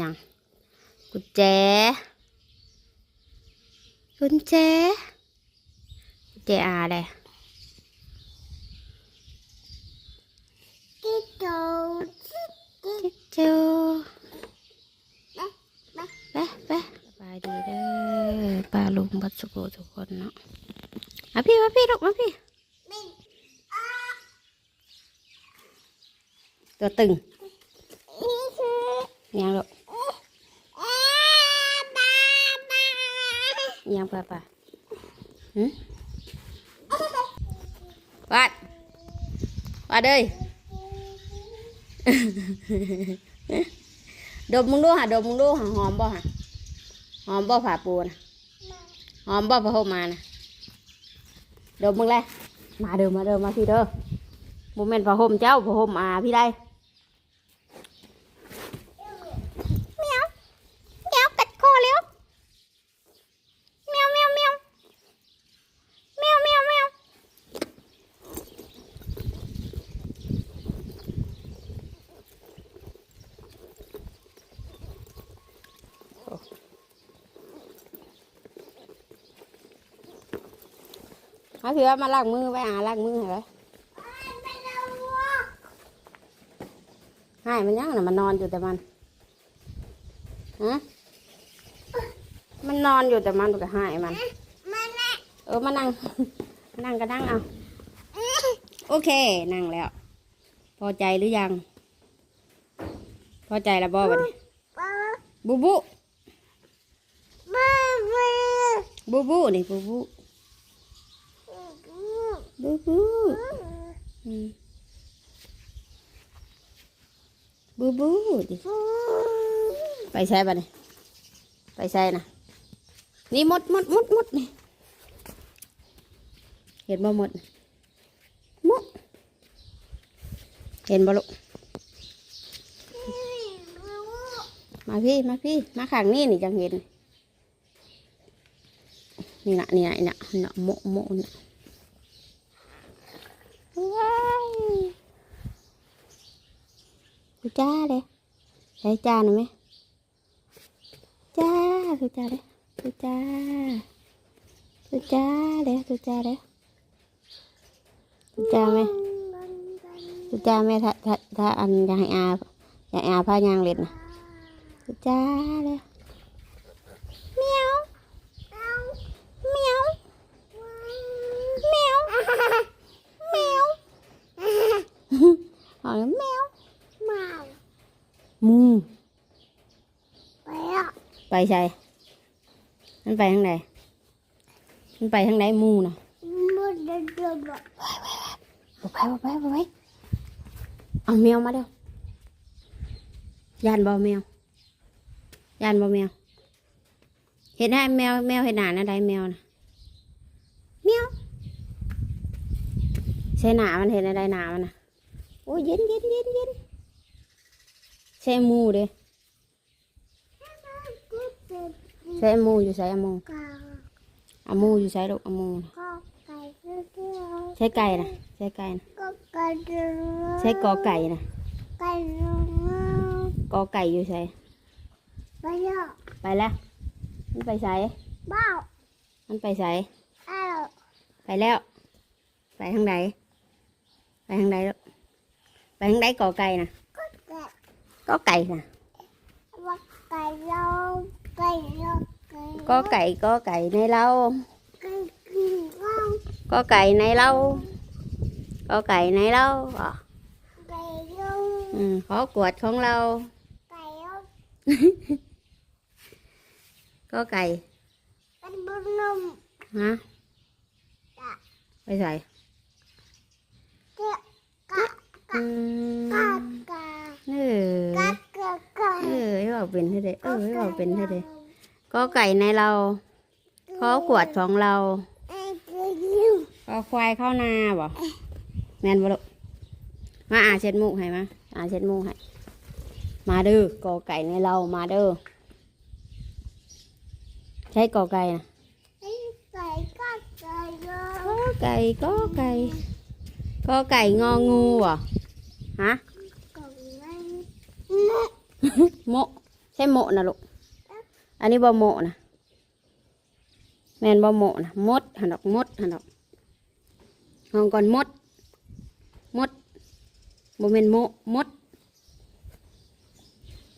ยังกุญแจ กุญแจ กุญแจอาเลยที่โตจิ๊กจูไปไปสบายดีเด้อป้าลุงบัดสุโขทุกคนเนาะมาพี่มาพี่ลูกมาพี่มินตัวตึงนี่คือยังลูก เอ๊ะบ้าบ้า ยังไปไปหืมวัดวัดเอ้ยดมมึงดูหะดมมึงดูหะหอมบ่หะหอมบ่ผ่าปูนะหอมบ่ผ้าห่มมานะดมมึงเลยมาเด้อมาเด้อมาพี่เด้อโมเมนต์ผ้าห่มเจ้าผ้าห่มอาพี่ได้ เมียวเมียวกัดคอเร็วเมียวเมียวเมียวเมียวเมียวเมียว มาพี่ว่ามาล้างมือไปอาล้างมือเหรอไม่รู้ว่าให้มันยังน่ะมันนอนอยู่แต่มันฮะมันนอนอยู่แต่มันก็ให้มันมันแหละเออมานั่ง นั่งก็นั่งเอาโอเค นั่งแล้ว พอใจหรือยัง พอใจแล้วบอบัดนี้บ้าบูบูบ้าบ้าบูบูนี่บูบู บูบูบูบูดิไปใช้บัดนี้ไปใช้นะนี่มดมดมดมดนี่เห็นบ่หมดมดเห็นบ่ลูกมาพี่มาพี่มาข้างนี่นี่จังเห็นนี่นะนี่นะนี่นะนี่นะโมโมนี่ว้ายดู จ้าเลยใช้จ้าหน่อยไหมจ้าดูจ้าเลยดูจ้าดูจ้าเลยดูจ้าเลยดูจ้าไหมดูจ้าไหมถ้าถ้าถ้าอันอยากให้อาอยากให้อาพายางเล็ดนะดูจ้าเลยเมียวเมียวเมียวเมียวอ๋อแมวเมา มูไปอะไปใช่มันไปทางไหนมันไปทางไหนมูน่ะมันเดินเดินแบบเอาไปเอาไปเอาไปเอาแมวมาเด้อยานบ่แมวยานบ่แมว เห็นได้แมวแมวเห็นหนานะได้แมวนะแมวใช่หนามันเห็นอะไรหนามันนะโอ้ยเย็นเย็นเย็นเย็น ใช่มูเด้ใช่มูอยู่ใส่อะมูกาอะมูอยู่ใส่ลูกอะมูน่ะก็ไก่เดียวใช้ไก่นะใช้ไก่นะก็ไก่เดียวใช้กอไก่นะไก่เดียวกอไก่อยู่ใส่ไปอะไปแล้วมันไปใส่บ้ามันไปใส่อ้าวไปแล้ว ไปทางใดไปทางใดลูกไปทางใดกอไก่นะก็ไก่ กอไก่นะว่าไก่เราไก่เราไก่กอไก่กอไก่ใน เราไก่กินเรากอไก่ในเรากอไก่ในเราอ๋อไก่เราอืมขอกวดของเราไก่เรากอไก่เป็นบุญนมฮะไปใส่เจ้ากะอืกะมกะเออกะกะกะเออให้บอกเป็นให้เด้เออให้บอกเป็นให้เด้กอไก่ในเราขอขวดของเราไอ้เจ้ายิ้มก็ควายเข้านาบ่แมนบ่ลูกมาอาเช็ดมูกให้มาอาเช็ดมูกให้มาเด้อกอไก่ในเรามาเด้อใช่กอไก่นะไอ้ไก่กะไก่เรากอไก่กอไก่กอไก่งองูบ่ ฮะกล่องนั้นโมใช่ช่โมะนะลูก อันนี้บ่โมะนะแมนบ่โมะนะมดหันดอกมดหันดอกห้องก่อนมด มดบ่แมนโมะมด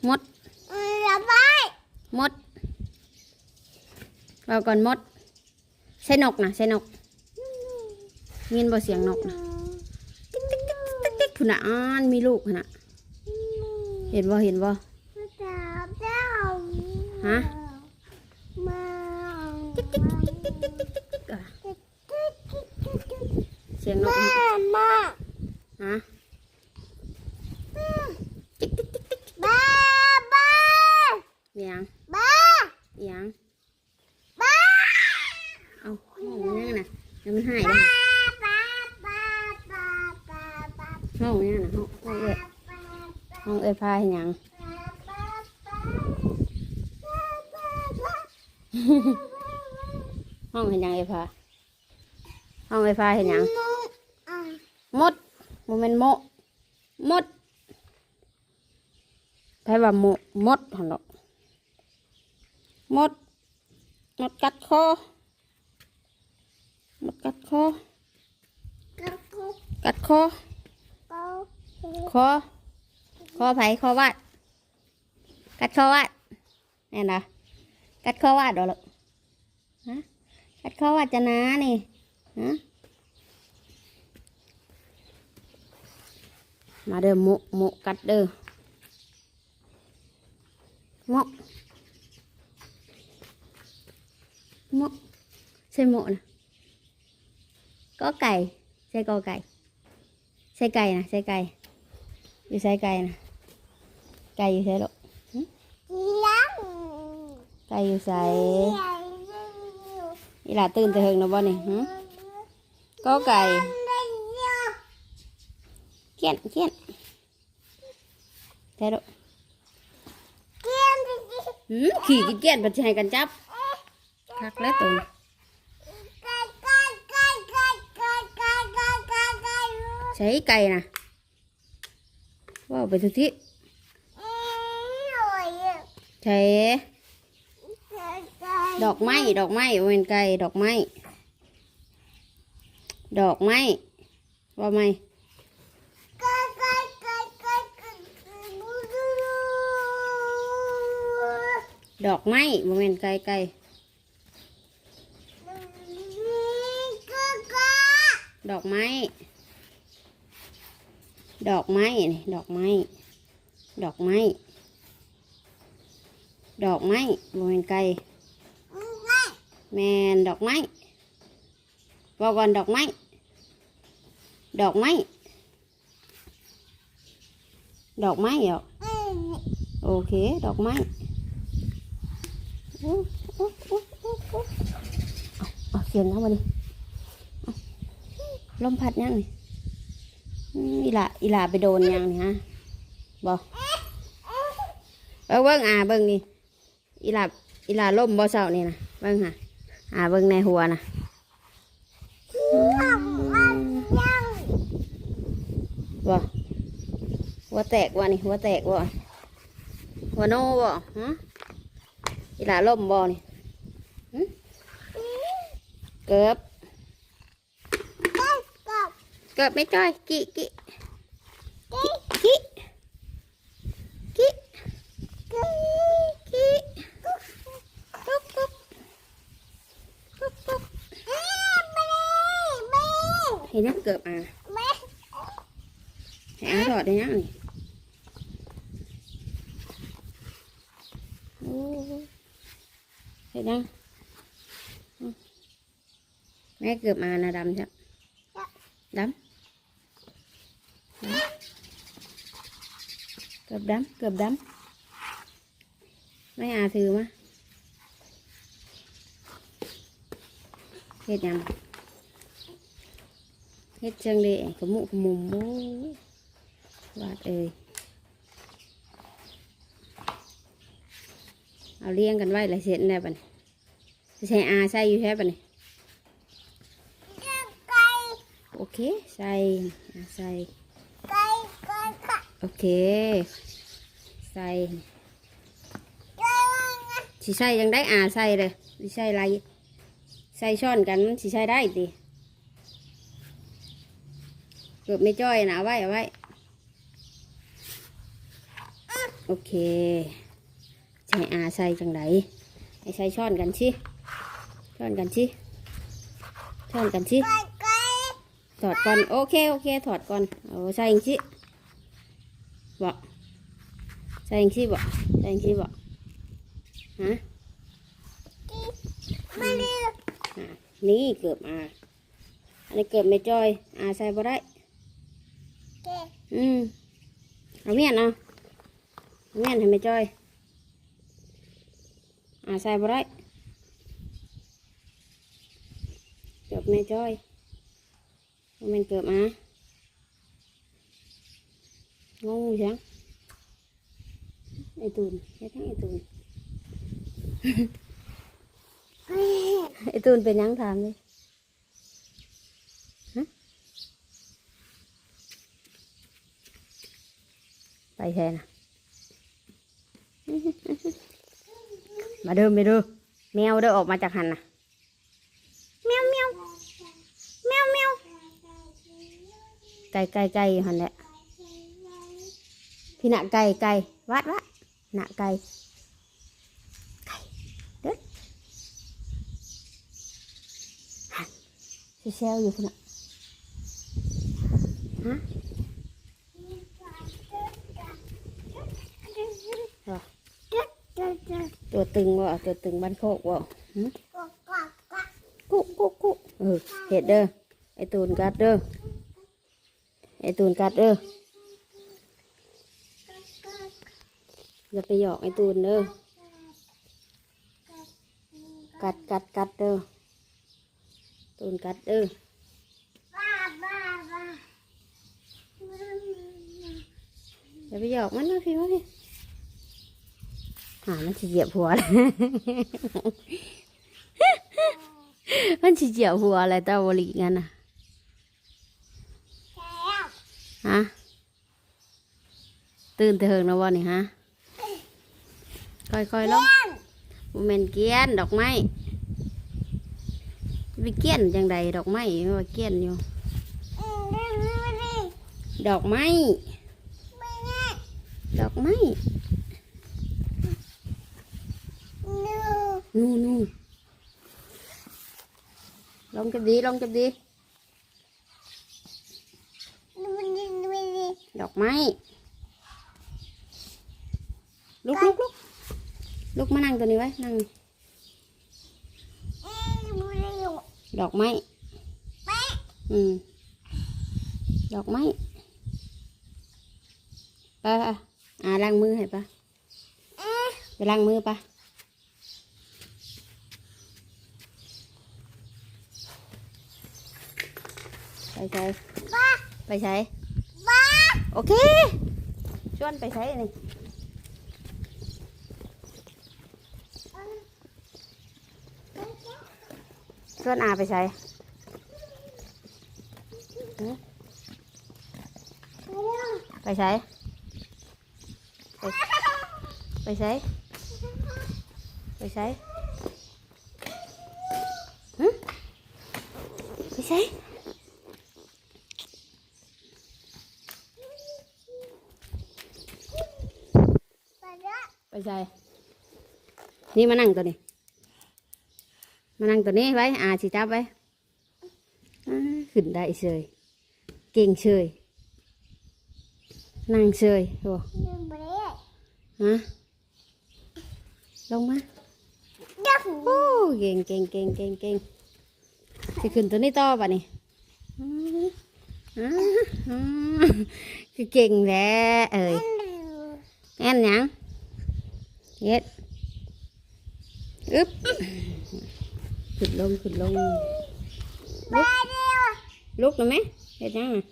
มดระบายมด เราก่อนมดใช่นกนะใช่นกมีนบ่เสียงนกนะติ๊กติ๊กติ๊ก พุ่นน่ะอ้านมีลูกนะเห็นบ่เห็นบ่ฮะเสียงนกม่าฮะบ้าบ้าอย่างบ้าอย่างบ้าเอาห้องนั่นน่ะยังไม่หายเลย เอ้ยพาให้หยังห้องเห็นหยังเอ้ยพาห้องเอ้ยพาเห็นหยังมดโมเมนโมมดแปลว่าโมมดหันหรอกมดมดกัดคอมดกัดคอกัดคอคอคอ ไผ่คอวาดกัดคอวาดนี่นนะกัดคอวาดดอกลูกฮะกัดคอวาดจะนะนี่ฮะมาเด้อหมุหมุกัดเด้อหมุหมุใช่หมุนะก็ไก่ใช่กอไก่ใช่ไก่นะใช่ไก่อยู่ใช่ไก่นะ cây như thế đó. Ừ. Cây như vậy vậy là tương tự hừng nó bao nè. Ừ. Có cây kiện kiện thế đó. Ừ, khỉ cái kiện bật chạy cần chắp. Khắc lết tùng cháy cây nè. Wow về thực thiết ใช่ดอกไม้ดอกไม้เวนไก่ดอกไม้ดอกไม้ว่าไม่ดอกไม้บริเวนไก่ไก่ดอกไม้ ดอกไม้ ดอกไม้ ดอกไม้ ดอกไม้บ่เป็นไก่แมนดอกไม้ว่าก่อนดอกไม้ ดอกไม้ ดอกไม้เหรอโอเค ดอกไม้ออกเอาเสียงเข้ามาดิลมพัดยังนี่อีหละอีหละไปโดนยังนี่ฮะบอกเบิ้งเบิ้งอ่าเบิ้งนี่ อีหละอีหละล่มบ่เสานี่นะเบิ้งฮะอ่าเบิ้งในหัวนะบ่หัวแตกว่ะนี่หัวแตกว่ะหัวโนบ่ฮะอีหละล่มบ่นี่เกือบเกือบไม่จ้อยกิกิกิกิกิกิกุ๊กกุ๊กกุ๊กกุ๊ก เห็นยังเกือบอะให้อาถอดได้ยังนี่โอ้เห็นยังอืมแม่เกือบมานะดำจ้ะดำดำเกือบดำเกือบดำไม่อาถือมาเฮ็ดยัง เฮ็ดจังเลยขมุขมุมโอ้วาดเอ้ยเอาเลี้ยงกันไว้เลยเสร็จแล้วบันใส่อาใส่อยู่แค่บันี่โอเคใส่อาใส่โอเคใส่สิใส่ยังได้อาใส่เลยสิใส่ไรใส่ช้อนกันสิใส่ได้ติ เกือบไม่จ้อยนะเอาไว้เอาไว้ โอเคใส่อาใส่จังไดให้ใส่ช้อนกันชิช้อนกันชิช้อนกันชิไก่ไก่ถอดก่อน โอเค โอเค ถอดก่อนเอาใส่ยังชิบ่ใส่ยังชิบ่ใส่ยังชิบ่ฮะมาเร็วอะนี่เกือบอาอันนี้เกือบไม่จ้อยอาใส่บ่ได้แก อืมเอาเมียนเอาเอาเมียนให้ไม่จ้อย อ่าใส่บ่ได้เกือบไม่จ้อยบ่แมันเกือบมางงจังไอตูนเฮ็ดทั้งไอตูน ไอตูนเป็นยังถามดิฮะ แทนนะมาเดิมไปดูแมวเดินออกมาจากหันนะแมวแมวแมวแมวไก่ไก่ไก่อยู่หันแหละพี่หนะไก่ไก่วัดวะหนะไก่ไก่เด้อหันสิเซลอยู่พุ่นน่ะฮะ ตัวตึงว่ะตัวตึงบ้านโคกว่ะหึกุ๊กกุ๊กกุ๊กเออเห็ดเด้อไอตูนกัดเด้อไอตูนกัดเด้ออย่าไปหยอกไอตูนเด้อกัดกัดกัดเด้อตูนกัดเด้ออย่าไปหยอกมันนะพี่มาพี่ หามันสิเหยียบหัวเลยมันสิเหยียบหัวอะไรตาบริงั้นน่ะฮะตื่นเหิงนะวะนี่ฮะค่อยๆลงบ่แมนเกี้ยนดอกไม้ไปเกี้ยนจังใดดอกไม้ว่าเกี้ยนอยู่ ดอกไม้ดอกไม้ นู่นนู่นลองจับดีลองจับดีดอกไม้ลุกลุกลุกลุกมานั่งตัวนี้ไว้นั่งดอกไม้อืมดอกไม้ไปไปอ่าล้างมือให้ปะไปล้างมือปะ ใช้ไปใช้โอเค ชวนไปใช้นี่ชวนอาไปใช้ไปใช้ไปใช้ไปใช้ไปใช้ ไป ใช่นี่มานั่งตัวนี้ มานั่งตัวนี้ไว้อาสิจับไว้อ่าขึ้นได้เฉยเก่งเฉยนั่งเฉยโอ้ฮะลงมาโอ้เก่งเก่งเก่งเก่งเก่งสิขึ้นตัวนี้ต่อป่ะนี่อ่าอ่าอ่าคือเก่งแหละเอ้ยแอนหยัง เย็ดอึ๊บขึ้นลงขึ้นลงลุกลุกหน่อไหมเห็ดยังอะ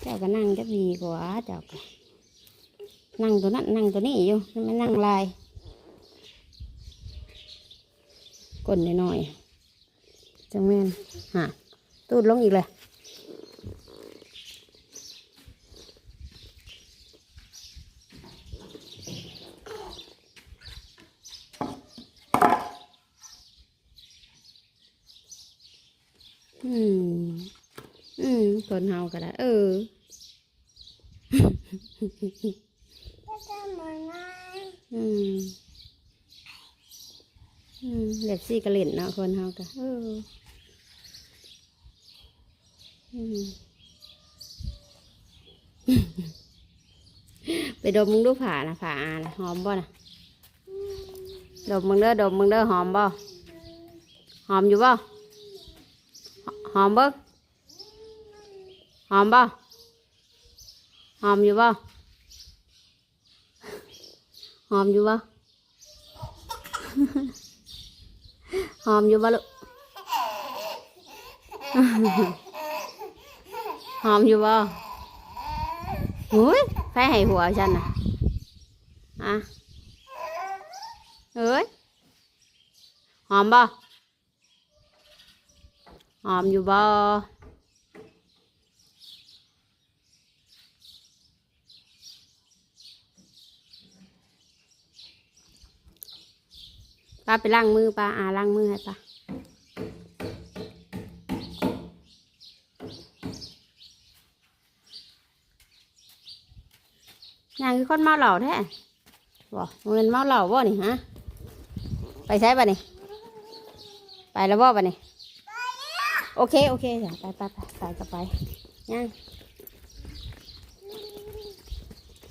เจ้าก็นั่งจะดีกว่าเจ้าก็นั่งตัวนั้นนั่งตัวนี้อยู่ไม่นั่งลายก้นหน่อยๆจังแม่นฮะตูดลงอีกเลย อืม อืมคนเฮาก็ได้ เออก็จะเหมือนไงอืม อืมเด็กซี่กระเล่นเนาะคนเฮาก็เออ อืม ไปดมมึงดูผ่านะผ่าอานะหอมบ่นะดมมึงเด้อดมมึงเด้อหอมบ่หอมอยู่บ่ hòm bớt hòm bao hòm vô bao hòm vô bao hòm vô bao lụ. Hòm vô bao ui phải hay hùa chân à? À. Ơi hòm bao หอมอยู่บ่ป้าไปล้างมือป้าอาล้างมือให้ป้าอย่างคือคนเมาเหล้าแท้บ่มันเป็นเมาเหล้าบ่นี่ฮะ ไปใช้ป่ะนี่ ไปแล้วบ่ป่ะนี่ โอเค โอเคจ้ะไปไปไปไปก็ไปย่าง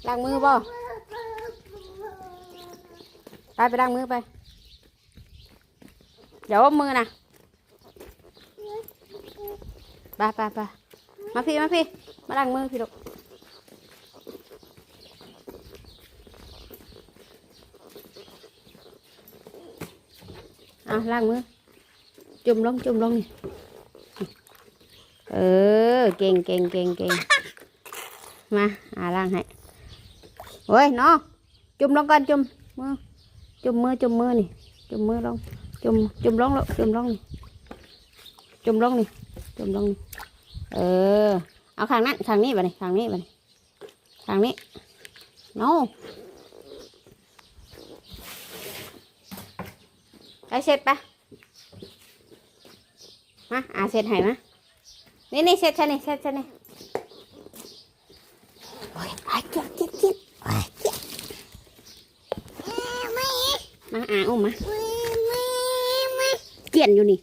ล้างมือบ่ไปไปล้างมือไป เดี๋ยวเอามือนะไปไปไปมาพี่มาพี่ มาล้างมือพี่ลูกอะล้างมือ จุ่มลงจุ่มลงนี่ เออ เก่งเก่งเก่งเก่งมาอาล้างให้เฮ้ยน้องจุ่มลงก่อนจุ่มมือจุ่มมือจุ่มมือนี่จุ่มมือลงจุ่มจุ่มลงล้วจุ่มลงนี่จุ่มลงนี่จุ่มลงนี่เออ เอาข้างนั้นข้างนี้ไปนี่ข้างนี้ไปนี่ข้างนี้น้องไปเสร็จปะมาอาเสร็จให้มา นี่นี่เสร็จใช่นี่เสร็จใช่นี่โอ้ยไอ้เจ็บเจ็บเจ็บโอ้ยเจ็บไม่มาอาอุ้มมาม่ไม่ไม่เกี่ยนอยู่นี่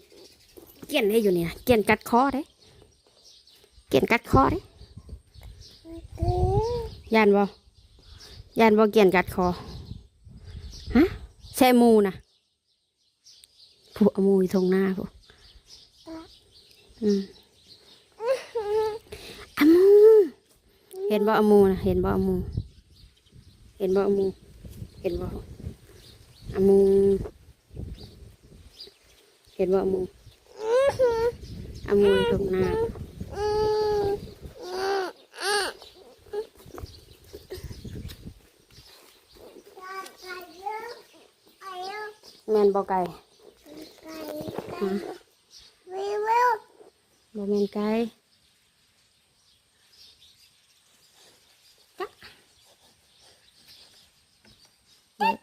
เกี่ยนได้อยู่นี่นะเกี่ยนกัดคอได้เกี่ยนกัดคอได้ยานบ่ยานบ่เกี่ยนกัดคอฮะใช่มูนะผูกเอาหมูอยู่ตรงหน้าผูกอืม อามู เห็นบ่อามูนะเห็นบ่อามู เห็นบ่อามู เห็นบ่อามู เห็นบ่อามูอามูอยู่ตรงหน้าแมนบ่ไก่ฮะบ่แมนไก่จ๊ะเด็ก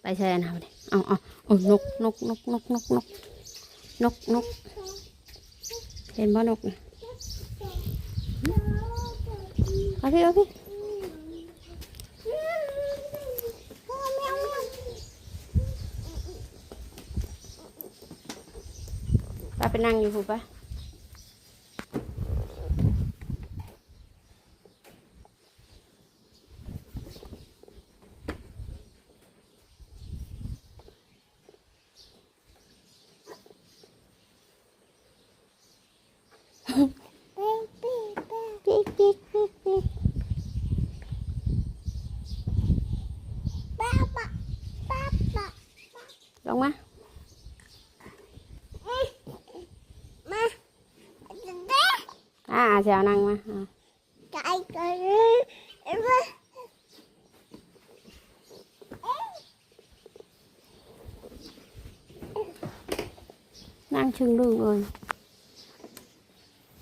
ไป ใช่นะเอาเอาเอาเอานกนกนกนกนกนกนกนกเห็นบ่นกเอาพี่เอาพี่ไปไปนั่งอยู่ผูปะปิ๊กปิ๊กปิ๊กปิ๊กลงมา อ่าเสียวนั่งมาอ่านั่งชึงดึงเลย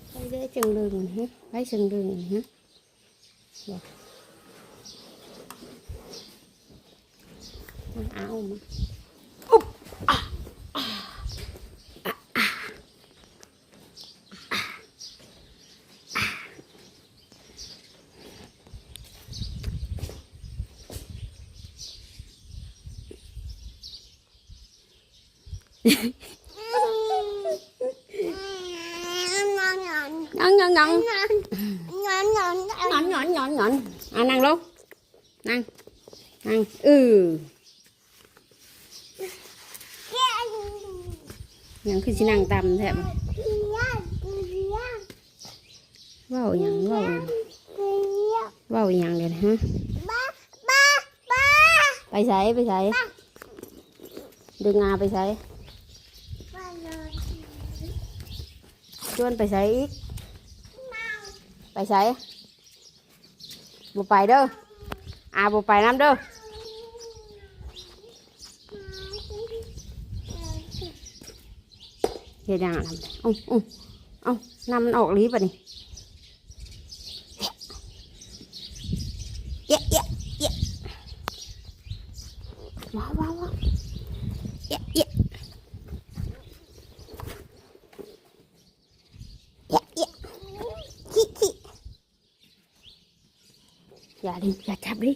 ไปเด้อชึงดึงฮะไปชึงดึงฮะบอกมันเอามันงอนงอนงอนงอนงอน งอนงอนอะนั่งลงนั่งนั่งเออยังคือสินั่งตำแทบว้าหยังว้าหยังเว้าหยังเลยฮะไปใส่ไปใส่ดึงงาไปใส่ชวนไปใส่อีก ไปใส่ บ่ไปเด้ออาบ่ไปน้ำเด้อเฮ็ดหยังอะทำเอ้าเอ้าเอ้านำมันออกลีป่ะนี่เยะเยะเยะว้าวว้าวว้าวเยะเยะเยะเยะขี้ขี้ อย่าดิอย่าจับดิ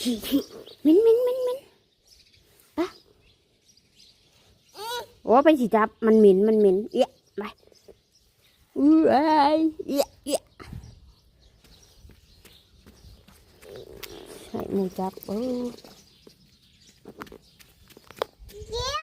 ขี้ขี้มินมินมินมินปะโอ้ไปสิจับมันหมิ่นมันหมิ่นเอะไปอื้อไอยเอะเอะใส่หมูจับโอ้